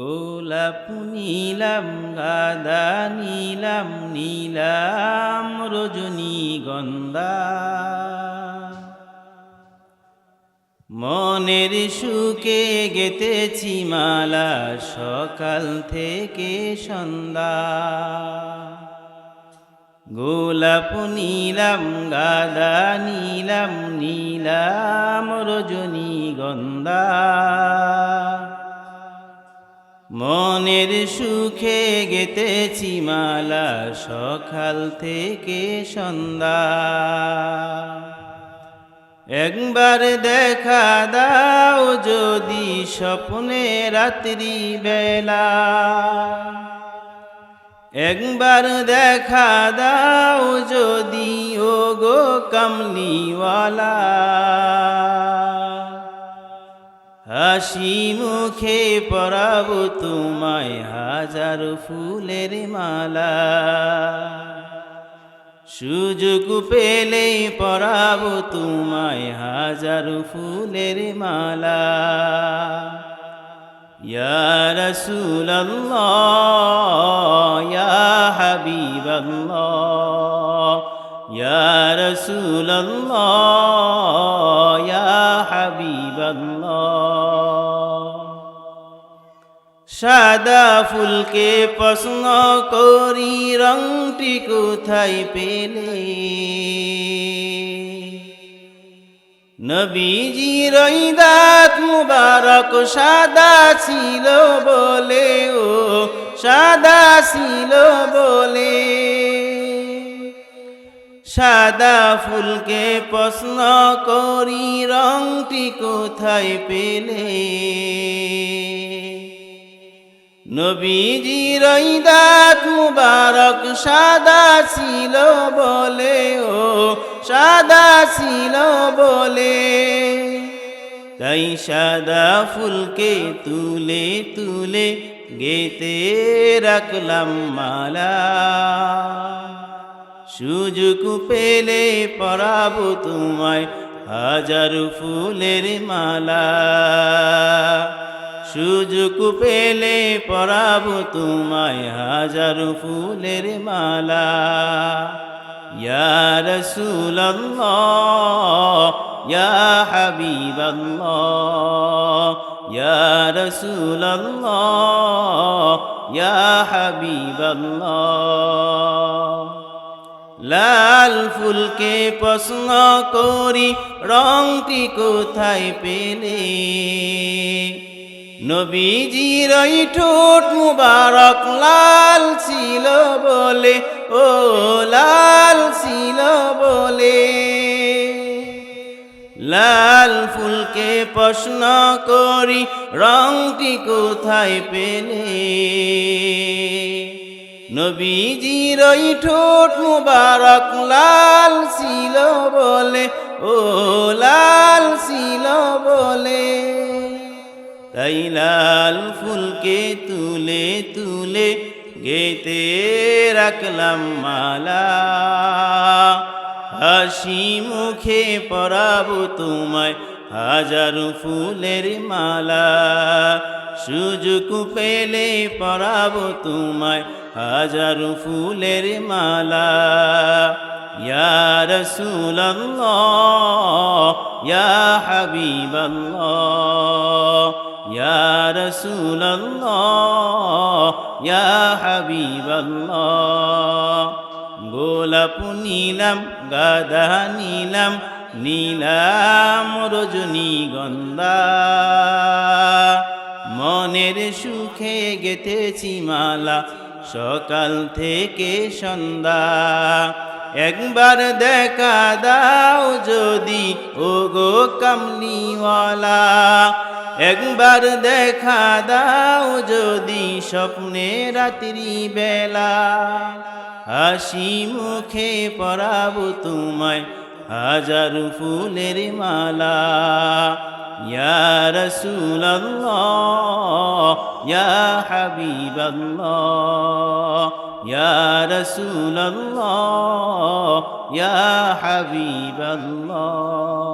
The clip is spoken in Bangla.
গোলাপ নীলাম, গাদা নীলাম নীলাম রজনী রজনীগন্ধা। মনের সুখে গেতেছি মালা, সকাল থেকে সন্ধ্যা। গোলাপ নীলাম, গাদা নীলাম নীলাম রজনী রজনীগন্ধা। মনের সুখে গেতেছি মালা সকাল থেকে সন্ধ্যা। একবার দেখা দাও যদি স্বপ্নে রাত্রি বেলা। একবার দেখা দাও যদি ও গো কমলিওয়ালা। হাসি মুখে পরাব তোমায় হাজার ফুলের মালা। সুযোগ পেলে পরাব তোমায় হাজার ফুলের মালা। ইয়া রাসূলুল্লাহ, ইয়া হাবিবাল্লাহ সাদা ফুলকে প্রশ্ন করি, রংটি কোথায় পেলে? নবীজির দাঁত মুবারক সাদা ছিল বলে, ও সাদা ছিল বলে। সাদা ফুলকে প্রশ্ন করি, রংটি কোথায় পেলে? নবীজির দাঁত মুবারক সাদা ছিল বলে, ও সাদা ছিল বলে। তাই সাদা ফুলকে তুলে তুলে গেতে রাখলাম মালা। সুযোগ পেলে পরাবো তোমায় হাজার ফুলের মালা। সুযোগ পেলে পরাবো তোমায় হাজার ফুলের মালা। ইয়া রাসূলুল্লাহ, ইয়া হাবিবাল্লাহ, ইয়া রাসূলুল্লাহ, ইয়া হাবিবাল্লাহ। লাল ফুলকে প্রশ্ন করি, রংটি কোথায় পেলে? নবীজির ঠোঁট মুবারক লাল ছিল বলে, ও লাল ছিল বলে। লাল ফুলকে প্রশ্ন করি, রংটি কোথায় পেলে? নবীজির ঠোঁট মুবারক লাল ছিল বলে, ও লাল ছিল বলে। তাই লাল ফুলকে তুলে তুলে গেতে রাখলাম মালা। হাসি মুখে পরাবো তোমায় হাজার ফুলের মালা। সুযোগ পেলে পরাবো তোমায় হাজার ফুলের মালা। ইয়া রাসূলুল্লাহ ইয়া হাবিবাল্লাহ ইয়া রাসূলুল্লাহ, ইয়া হাবিবাল্লাহ। গোলাপ নীলাম, গাদা নীলাম নীলাম রজনীগন্ধা। মনের সুখে গেতেছি মালা, সকাল থেকে সন্ধ্যা। একবার দেখা দাও যদি ও গো কামলিওয়ালা। একবার দেখা দাও যদি স্বপ্নে রাত্রি বেলা। হাসি মুখে পরাবো তোমায় হাজার ফুলের মালা। ইয়া রাসূলুল্লাহ, ইয়া হাবিবাল্লাহ, ইয়া রাসূলুল্লাহ, ইয়া হাবিবাল্লাহ।